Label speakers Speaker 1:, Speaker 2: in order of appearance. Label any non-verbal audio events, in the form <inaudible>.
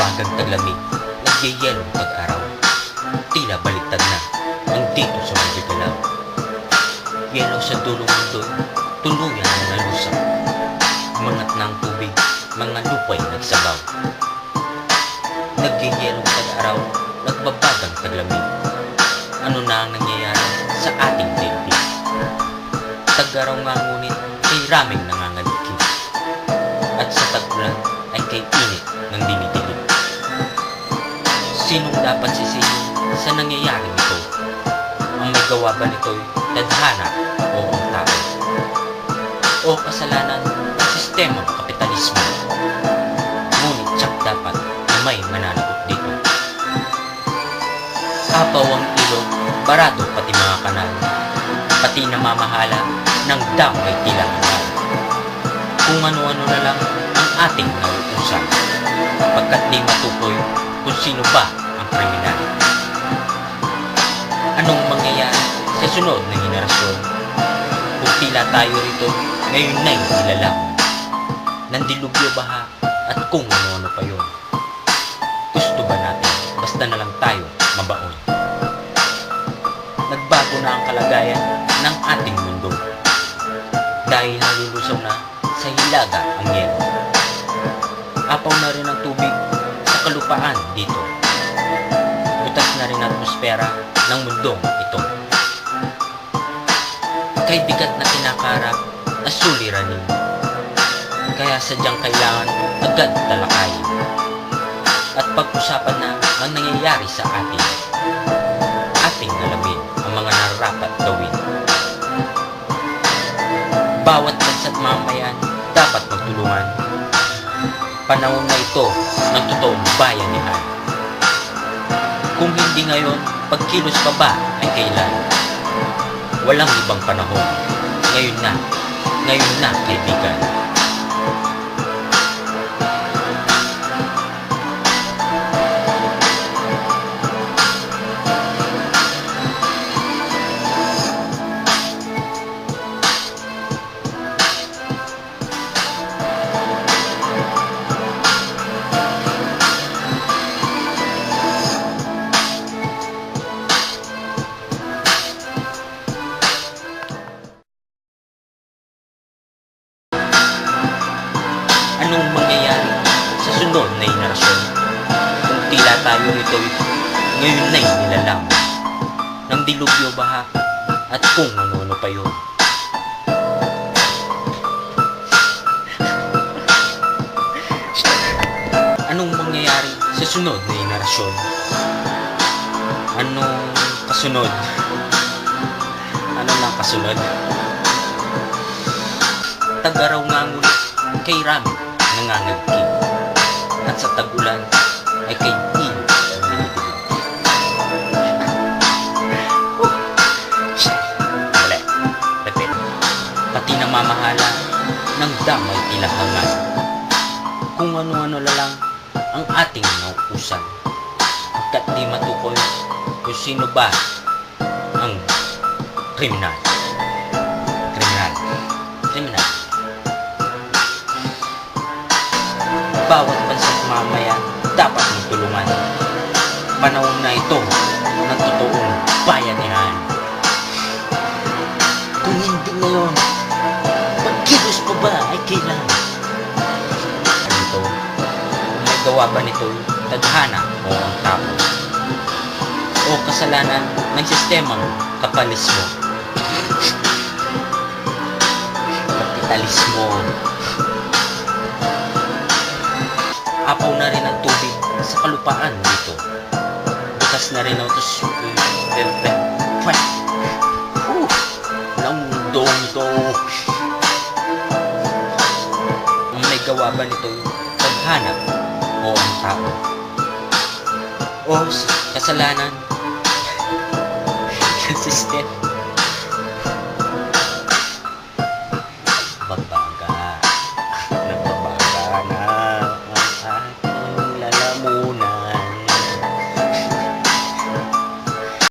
Speaker 1: maagang taglamig, nagyayelong tag-araw. Tila baliktad na ang dito sa mga galaw. Yelo sa dulong mundo'y tuluyan na nalusaw. Mangat ng tubig, mga lupay nagsabaw. Nagyayelong tag-araw, nagbabagang taglamig. Ano na ang nangyayari sa ating daigdig? Tag-araw nga ngunit ay raming sa nangyayaring ito? Ang may gawa ba nito'y tadhana o ang? O kasalanan ng sistemang kapitalismo? Ngunit tsak dapat na may mananagot dito. Apaw ang ilog, barado pati mga kanal, pati namamahala ng damay tila kanal. Kung ano-ano na lang ang ating nauusan, pagkat di matukoy kung sino ba ang kriminal. Sa sunod na henerasyon? Kung tila tayo rito, ngayon na'y nilalang. Nandilubyo baha at kung ano-ano pa yun. Gusto ba natin, basta na lang tayo mabaon. Nagbago na ang kalagayan ng ating mundo. Dahil nalulusaw na sa hilaga ang yelo. Apaw na rin ang tubig sa kalupaan dito. Butas na rin ang atmosfera ng mundong ito. Kay bigat na kinakarap na suliranin. Kaya sadyang kailangan agad talakayin. At pag-usapan na ang nangyayari sa atin. Ating alamin ang mga narapat gawin. Bawat bansa't mamayan dapat magtulungan. Panahon na ito ng totoong bayanihan. Kung hindi ngayon, pagkilos pa ba ay kailan? Walang ibang panahon. Ngayon na. Ngayon na, kaibigan. Mangyayari sa sunod na henerasyon? Kung tila tayo rito'y ngayon na'y nilalang ng dilubyo baha at kung ano-ano pa yun. Anong mangyayari sa sunod na henerasyon? Anong kasunod? Ano nang kasunod? Tagaraw nga ngunit kay Rami nangangagkib at sa tagulan ay kay naninidilig. Mali. Repeat. Pati namamahala ng damay tilahangan. Kung ano-ano lang ang ating nauusan. Pagkat di matukoy kung sino ba ang. Kriminal. Bawat bansa't mamayan dapat magtulungan. Panahon na ito ng totoong bayanihan. Kung hindi ngayon, pagkilos pa ba ay kailan? Ano ito? May gawa ba nito tadhana o ang tao? O kasalanan ng sistemang kapalismo? Kapitalismo. Apaw na rin ang tubig sa kalupaan dito. Bukas na rin ang tos... Uh, Langdong ito. Ang may gawa ba nito paghanap o ang tao? O kasalanan <laughs> ng